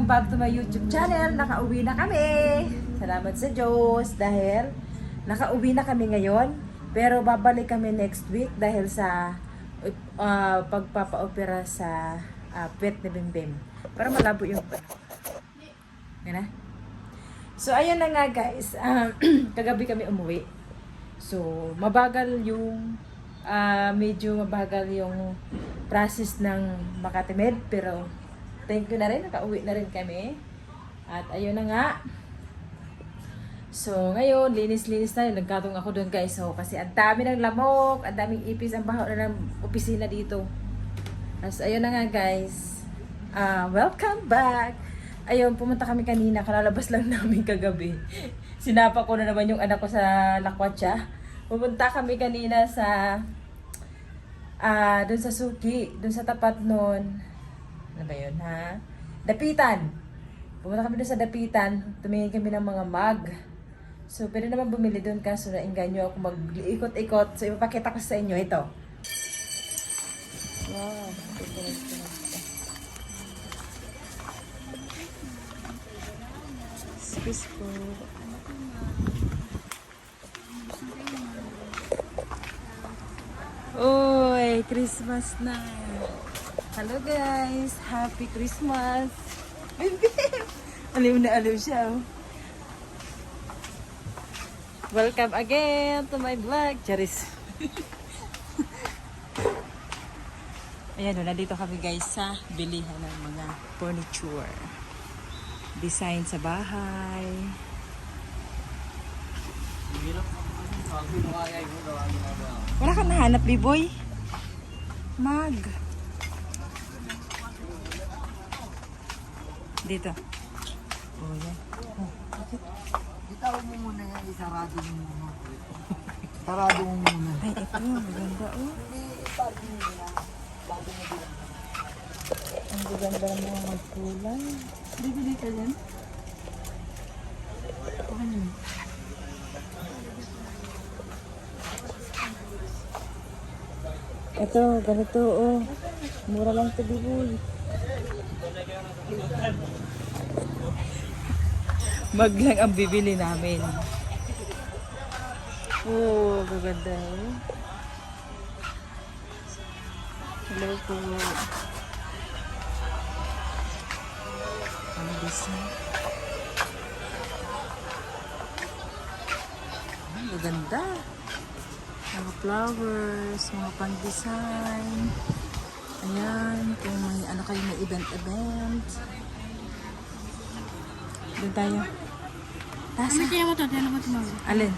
welcome back to my YouTube channel. Nakauwi na kami. Salamat sa Diyos dahil nakauwi na kami ngayon. Pero babalik kami next week dahil sa uh, pagpapa-opera sa uh, pet ni Bimbim. Para malabo yung Yan na. So, ayun na nga guys. Um, kagabi kami umuwi. So, mabagal yung ah, medyo mabagal yung process ng Makatimed pero thank you na rin nakauwi na rin kami. At ayun na nga. So ngayon linis-linis na nagkatong ako doon guys. So kasi ang dami ng lamok ang daming ipis ang baho na ng opisina dito. As ayun na nga guys. Ah, welcome back! Ayun pumunta kami kanina. Kalalabas lang namin kagabi. Sinapa ko na naman yung anak ko sa lakwatsa pumunta kami kanina sa Ah, doon sa Suki, doon sa tapat noon. Ano ba 'yun, ha? Dapitan. Pumunta kami doon sa Dapitan, tumingin kami ng mga mug. So, pwede naman bumili doon kaso nainganyo ako mag-ikot-ikot. So, ipapakita ko sa inyo ito. Wow. Excuse po. Uy, Christmas na. Hello guys, Happy Christmas. Bim-bim. Aliw na aliw siya. oh. Welcome again to my vlog. Charis. Ayan o, nandito kami guys sa bilihan ng mga furniture. Design sa bahay. Wala ka nahanap, B-boy? Mag. Dito. Oh, yan. Oh, bakit? Mo muna yan, isarado mo muna. Sarado mo muna. Ay, ito. Maganda, oh. Ang gaganda ng mga magkulay. Bibili ka yan? Ano? Ito, ganito, oh. Mura lang ito, biboy. Mag lang ang bibili namin. Oh, gaganda, oh. Hello po. Ang design. Ang gaganda. Mga flowers, mga pang-design. Ayan, kung may ano kayo may event-event. Doon tayo. Tasa. Ano kaya mo to? Ano mo tumawag? Alin?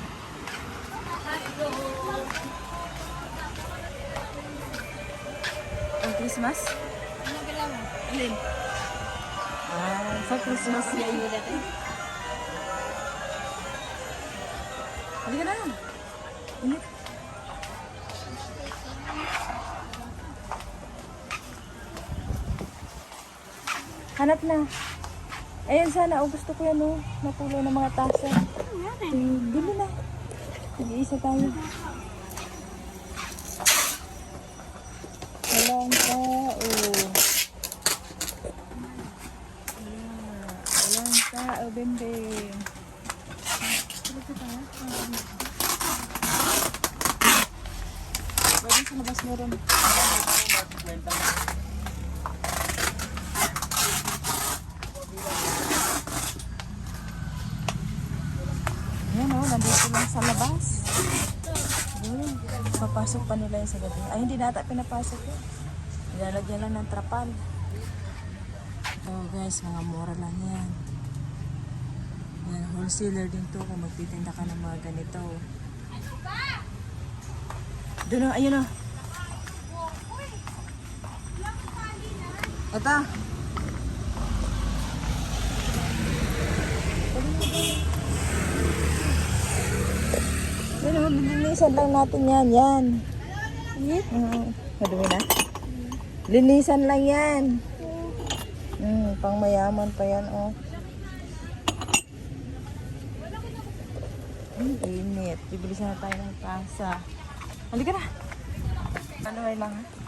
Ang Christmas? Ano kaya mo? Alin? Ah, sa Christmas yan. Halika na. Init. Hanap na. Ayan sana, oh, gusto ko yan, oh. Napulo ng mga tasa. Eh, bili na. Nag-iisa tayo. Walang tao. Yeah, Walang tao, bembem. Pwede sa labas meron. Ayan o, nandito lang sa labas. Ayun, papasok pa nila yung sa gabi. Ay, hindi nata pinapasok yun. Nilalagyan lang ng trapal. Oh guys, mga mura lang yan. Yan, wholesaler din to kung magtitinda ka ng mga ganito. Doon o, ayun o. Ito. Yan o, linisan lang natin yan. Yan. Oo. Madumi na? Linisan lang yan. Hmm, pang mayaman pa yan, oh. Ang init. Bibili sana tayo ng tasa. Halika na. Ano ay lang, ha?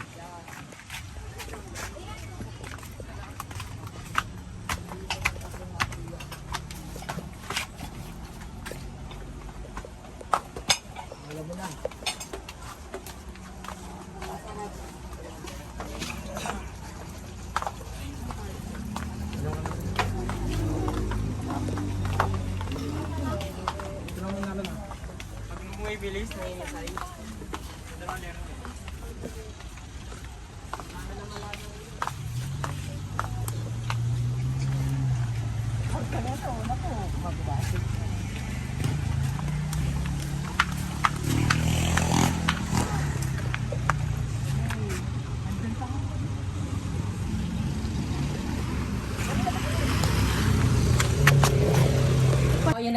Bilis na inisay.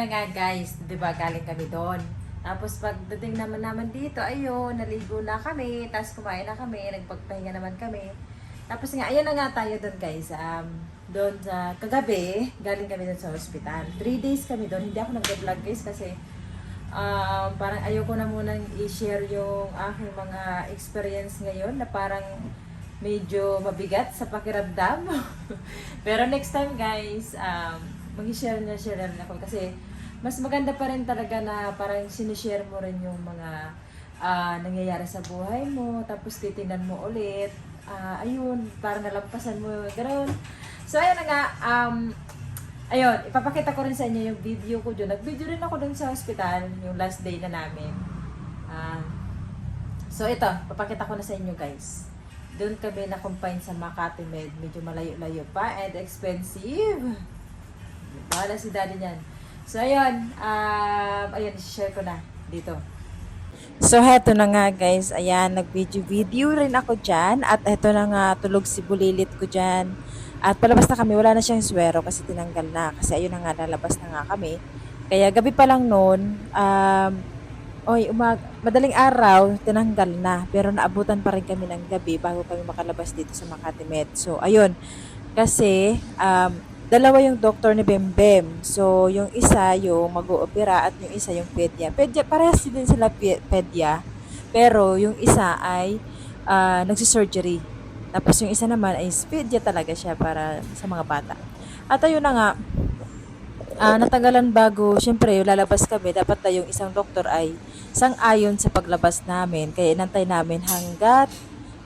Nga guys, di ba galing kami doon. Tapos pagdating naman naman dito, ayun, naligo na kami, tapos kumain na kami, nagpagpahinga naman kami. Tapos nga, ayun na nga tayo doon guys. Um, doon sa kagabi, galing kami doon sa hospital. Three days kami doon, hindi ako nag-vlog guys kasi um, parang ayoko na munang i-share yung aking mga experience ngayon na parang medyo mabigat sa pakiramdam. Pero next time guys, um, mag-share na share na ako kasi mas maganda pa rin talaga na parang sinishare mo rin yung mga ah, nangyayari sa buhay mo, tapos titingnan mo ulit. Ah, ayun, parang nalampasan mo, gano'n. So, ayun na nga, um, ayun, ipapakita ko rin sa inyo yung video ko dyan. Nag-video rin ako dun sa hospital, yung last day na namin. Ah, so, ito, papakita ko na sa inyo guys. Doon kami na-confine sa Makati Med. Medyo malayo-layo pa and expensive. Wala si daddy niyan. So, ayun. Um, ayun, share ko na dito. So, heto na nga guys. Ayan, nag-video-video rin ako dyan. At heto na nga, tulog si bulilit ko dyan. At palabas na kami. Wala na siyang swero kasi tinanggal na. Kasi ayun na nga, lalabas na nga kami. Kaya gabi pa lang noon, um, oy, umag madaling araw, tinanggal na. Pero naabutan pa rin kami ng gabi bago kami makalabas dito sa Makati Med. So, ayun. Kasi, um, dalawa yung doktor ni Bembem. So, yung isa yung mag-oopera at yung isa yung pedya. Pedya, parehas din sila pe- pedya. Pero yung isa ay ah, nagsisurgery. Tapos yung isa naman ay pedya talaga siya para sa mga bata. At ayun na nga, ah natanggalan bago, syempre, lalabas kami, dapat na yung isang doktor ay sang-ayon sa paglabas namin. Kaya inantay namin hanggat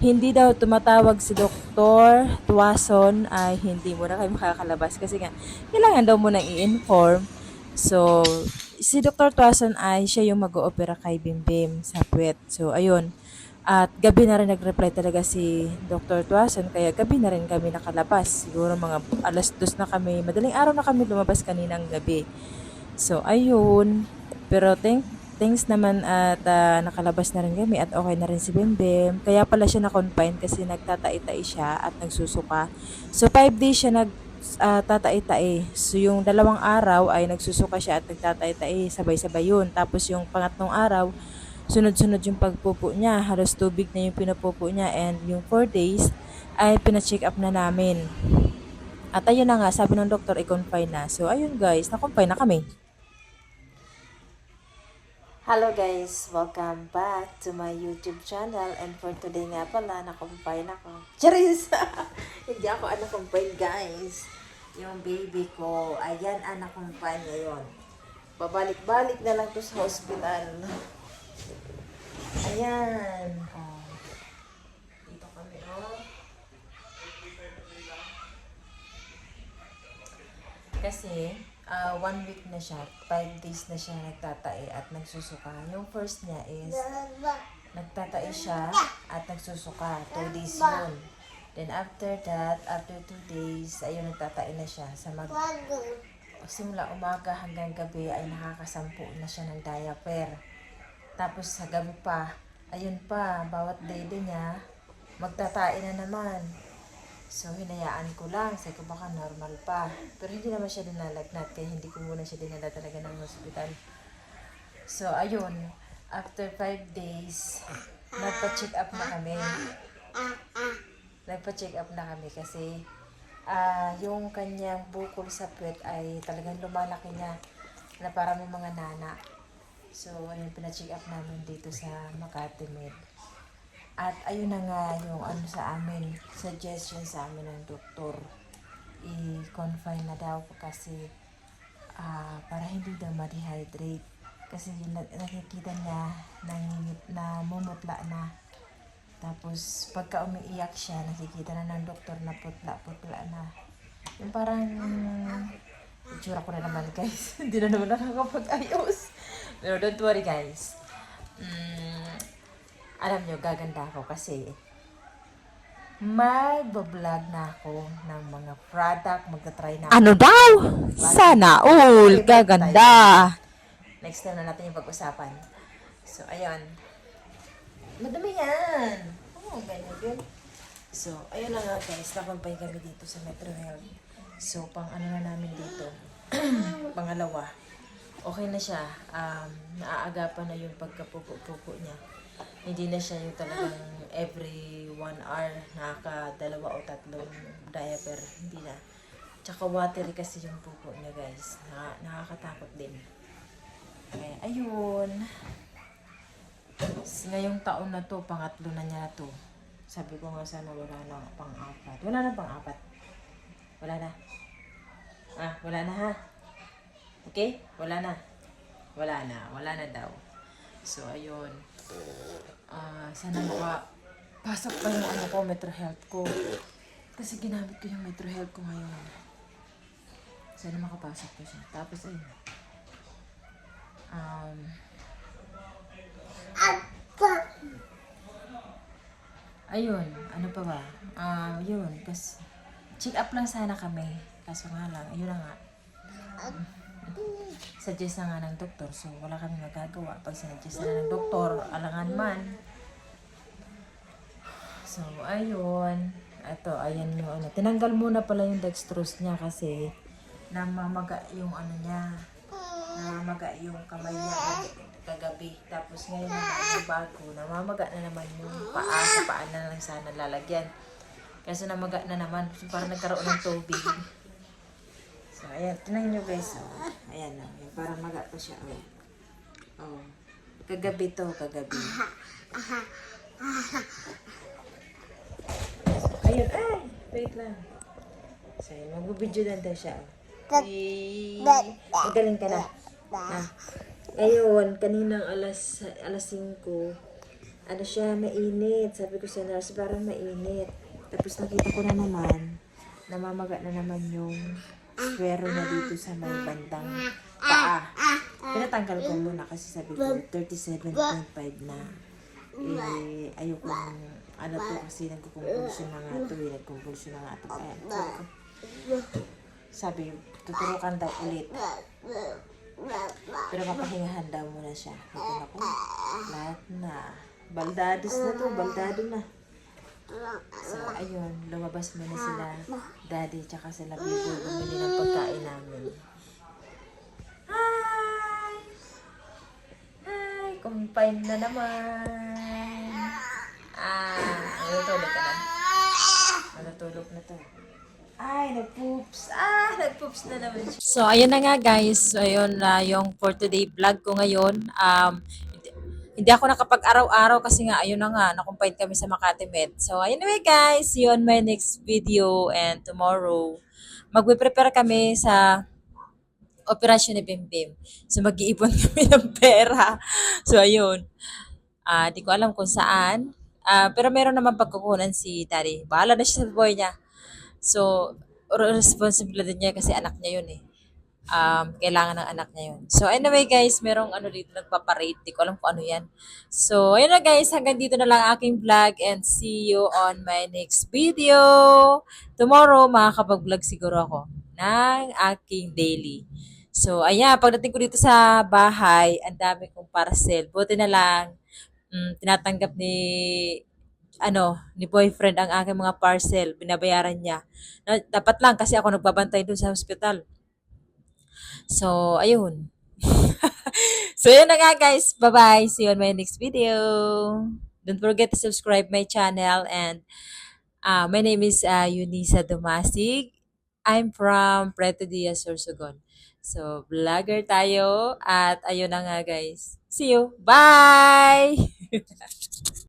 hindi daw tumatawag si Doktor Tuason ay hindi mo na kayo makakalabas kasi nga kailangan daw mo nang i-inform. So, si Dr. Tuason ay siya yung mag-oopera kay Bimbim sa puwet. So, ayun. At gabi na rin nag-reply talaga si Dr. Tuason kaya gabi na rin kami nakalabas. Siguro mga alas dos na kami. Madaling araw na kami lumabas kaninang gabi. So, ayun. Pero thank, thanks naman at ah, nakalabas na rin kami at okay na rin si Bembem. Kaya pala siya na-confine kasi nagtatai-tai siya at nagsusuka. So, five days siya nag tatai-tai. So, yung dalawang araw ay nagsusuka siya at nagtatai-tai. Sabay-sabay yun. Tapos, yung pangatlong araw, sunod-sunod yung pagpupo niya. Halos tubig na yung pinupupo niya. And yung 4 days ay pina-check up na namin. At ayun na nga, sabi ng doktor, i-confine na. So, ayun guys, na-confine na kami. Hello guys, welcome back to my YouTube channel and for today nga pala, na-confine ako. Charis! Hindi ako na-confine guys. Yung baby ko, ayan ang na-confine ngayon. Babalik-balik na lang to sa hospital. Ayan. Oh. Dito kami, oh. Kasi, ah, one week na siya, five days na siya nagtatae at nagsusuka. Yung first niya is, nagtatae siya at nagsusuka. Two days yun. Then after that, after two days, ayun, nagtatae na siya. Sa mag, simula umaga hanggang gabi ay nakakasampu na siya ng diaper. Tapos sa gabi pa, ayun pa, bawat day din niya, magtatae na naman. So, hinayaan ko lang. Sabi ko, baka normal pa. Pero hindi naman siya dinalagnat, kaya hindi ko muna siya dinala talaga ng hospital. So, ayun. After five days, nagpa-check up na kami. Nagpa-check up na kami kasi ah yung kanyang bukol sa puwet ay talagang lumalaki na na para may mga nana. So, ayun, pina-check up namin dito sa Makati Med. At ayun na nga yung ano sa amin, suggestion sa amin ng doktor. I-confine na daw kasi ah para hindi daw ma-dehydrate. Kasi na- nakikita niya nangingip na mumutla na. Tapos pagka umiiyak siya, nakikita na ng doktor na putla-putla na. Yung parang itsura ko na naman guys. Hindi na naman nakakapag-ayos. Pero don't worry guys. mm, alam nyo, gaganda ako kasi mag-vlog na ako ng mga product, magta-try na ako. Ano daw? Sana all gaganda. Next time na natin yung pag-usapan. So, ayun. Madami yan. Oo, oh, ganyan yun. So, ayun na nga guys. Napampay kami dito sa Metro Health. So, pang ano na namin dito. Pangalawa. Okay na siya. Um, naaagapan na yung pagkapupo-pupo niya. Hindi na siya yung talagang every one hour nakakadalawa o tatlong diaper. Hindi na. Tsaka watery kasi yung pupo niya guys. Na, nakakatakot din. Kaya, ayun. Ngayong taon na to, pangatlo na niya to. Sabi ko nga sana wala na pang-apat. Wala na pang-apat. Wala na. Ah, wala na ha. Okay? Wala na. Wala na. Wala na daw. So, ayun. Ah, sana maka pasok pa yung ano ko, Metro Health ko. Kasi ginamit ko yung Metro Health ko ngayon. Sana makapasok pa siya. Tapos, ayun. Um, ayun, ano pa ba? Ah, yun, kasi check up lang sana kami. Kaso nga lang, ayun na nga. Suggest na nga ng doktor, so wala kami magagawa. Pag sinuggest na ng doktor, alangan man. So, ayun. Ito, ayan yung ano. Tinanggal muna pala yung dextrose niya kasi namamaga yung ano niya. Namamaga yung kamay niya kag- kagabi. Tapos ngayon naman yung bago, namamaga na naman yung paa. Sa paa na lang sana lalagyan. Kasi namaga na naman. So, parang nagkaroon ng tubig. So, ayan. Tingnan nyo guys. Oh. Ayan na. Oh. Parang maga pa siya. Oh. oh. Kagabi to, kagabi. Ayun, ay! Wait lang. So, yun, magbibideo lang daw siya. Ay, magaling ka na. Ah. Ngayon, kaninang alas, alas 5, ano siya, mainit. Sabi ko sa nurse, parang mainit. Tapos nakita ko na naman, namamaga na naman yung swero na dito sa may bandang paa. Pinatanggal ko muna kasi sabi ko, 37.5 na. Eh, ayoko ano to kasi nagkukumpulsyon na nga to eh. Nagkukumpulsyon na nga to. Ayan. Sabi tuturukan daw ulit. Pero papahingahan daw muna siya. Sabi ko, lahat na. Baldados na to, baldado na. So, ayun, lumabas muna sila, daddy, tsaka sila bibo, bumili ng pagkain namin. Hi! Hi! Kumpine na naman! Ah, natutulog ka na. Natutulog na to. Ay, nagpoops. Ah, nagpoops na naman. So, ayun na nga guys. So, ayun na yung for today vlog ko ngayon. Um, hindi, ako nakapag-araw-araw kasi nga, ayun na nga, nakumpine kami sa Makati Med. So, anyway guys, see you on my next video and tomorrow. Magpe-prepare kami sa operasyon ni Bimbim. So, mag-iipon kami ng pera. So, ayun. Ah, di ko alam kung saan. Ah, pero meron naman pagkukunan si Daddy. Bahala na siya sa boy niya. So, responsibilidad niya kasi anak niya yun eh. Um, kailangan ng anak niya yun. So, anyway guys, merong ano dito nagpaparate. Di ko alam kung ano yan. So, ayun na guys, hanggang dito na lang aking vlog and see you on my next video. Tomorrow, makakapag-vlog siguro ako ng aking daily. So, ayan, pagdating ko dito sa bahay, ang dami kong parcel. Buti na lang, mm, tinatanggap ni ano, ni boyfriend ang aking mga parcel, binabayaran niya. Dapat lang kasi ako nagbabantay doon sa hospital. So, ayun. so, yun na nga guys. Bye-bye. See you on my next video. Don't forget to subscribe my channel and uh, my name is uh, Eunice Dumasig. I'm from Preto Diaz, Sorsogon. So, vlogger tayo at ayun na nga guys. See you. Bye!